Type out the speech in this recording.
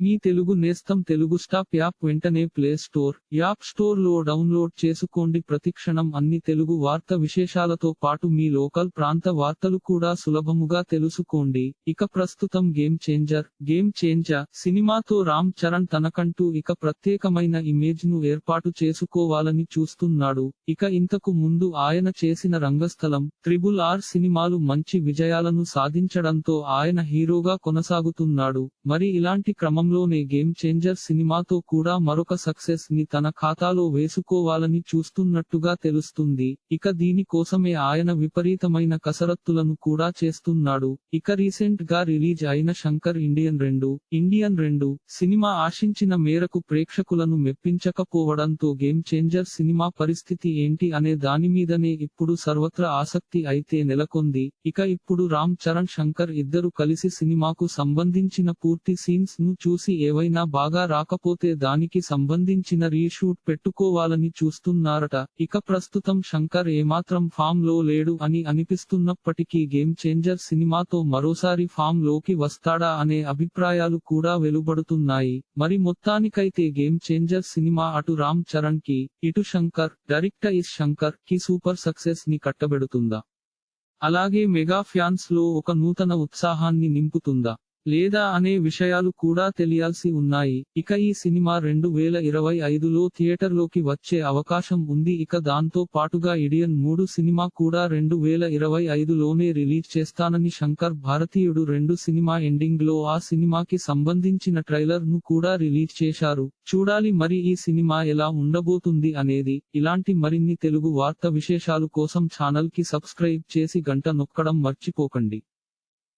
మీ తెలుగు నేస్తం Telugu stop app వెంటనే play store app స్టోర్లో డౌన్లోడ్ చేసుకోండి. ప్రతిక్షణం అన్ని తెలుగు వార్త విశేషాలతో పాటు మీ లోకల్ ప్రాంత వార్తలు కూడా సులభముగా తెలుసుకోండి. ఇక ప్రస్తుతం గేమ్ చేంజర్ గేమ్ చేంజర్ సినిమాతో రామ్ చరణ్ తనకంటూ ఇక ప్రత్యేకమైన ఇమేజ్ను ఏర్పాటు చేసుకోవాలని చూస్తున్నాడు. ఇక ఇంతకు ముందు ఆయన చేసిన రంగస్థలం త్రిబుల్ ఆర్ సినిమాలు మంచి విజయాలను సాధించడంతో ఆయన హీరోగా కొనసాగుతున్నాడు. మరి ఇలాంటి క్రమం క్రమంలోనే గేమ్ చేంజర్ సినిమాతో కూడా మరొక సక్సెస్ని తన ఖాతాలో వేసుకోవాలని చూస్తున్నట్టుగా తెలుస్తుంది. ఇక దీని కోసమే ఆయన విపరీతమైన కసరత్తులను కూడా చేస్తున్నాడు. ఇక రీసెంట్గా రిలీజ్ అయిన శంకర్ ఇండియన్ రెండు ఇండియన్ రెండు సినిమా ఆశించిన మేరకు ప్రేక్షకులను మెప్పించకపోవడంతో గేమ్ చేంజర్ సినిమా పరిస్థితి ఏంటి అనే దాని మీదనే ఇప్పుడు సర్వత్రా ఆసక్తి అయితే నెలకొంది. ఇక ఇప్పుడు రామ్ చరణ్ శంకర్ ఇద్దరు కలిసి సినిమాకు సంబంధించిన పూర్తి సీన్స్ను చూసి ఏవైనా బాగా రాకపోతే దానికి సంబంధించిన రీషూట్ పెట్టుకోవాలని చూస్తున్నారట. ఇక ప్రస్తుతం శంకర్ ఏమాత్రం ఫామ్లో లేడు అని అనిపిస్తున్నప్పటికీ గేమ్ చేంజర్ సినిమాతో మరోసారి ఫామ్లోకి వస్తాడా అనే అభిప్రాయాలు కూడా వెలువడుతున్నాయి. మరి మొత్తానికైతే గేమ్ చేంజర్ సినిమా అటు రామ్ చరణ్కి ఇటు శంకర్ డైరెక్టర్ ఇస్ శంకర్కి సూపర్ సక్సెస్ని కట్టబెడుతుందా? అలాగే మెగా ఫ్యాన్స్లో ఒక నూతన ఉత్సాహాన్ని నింపుతుందా? లేదా అనే విషయాలు కూడా తెలియాల్సి ఉన్నాయి. ఇక ఈ సినిమా రెండు వేల ఇరవై ఐదులో థియేటర్లోకి వచ్చే అవకాశం ఉంది. ఇక దాంతో పాటుగా ఇడియన్ మూడు సినిమా కూడా రెండు వేల ఇరవై ఐదులోనే రిలీజ్ చేస్తానని శంకర్ భారతీయుడు రెండు సినిమా ఎండింగ్లో ఆ సినిమాకి సంబంధించిన ట్రైలర్ను కూడా రిలీజ్ చేశారు. చూడాలి మరి ఈ సినిమా ఎలా ఉండబోతుంది అనేది. ఇలాంటి మరిన్ని తెలుగు వార్త విశేషాలు కోసం ఛానల్కి సబ్స్క్రైబ్ చేసి గంట నొక్కడం మర్చిపోకండి.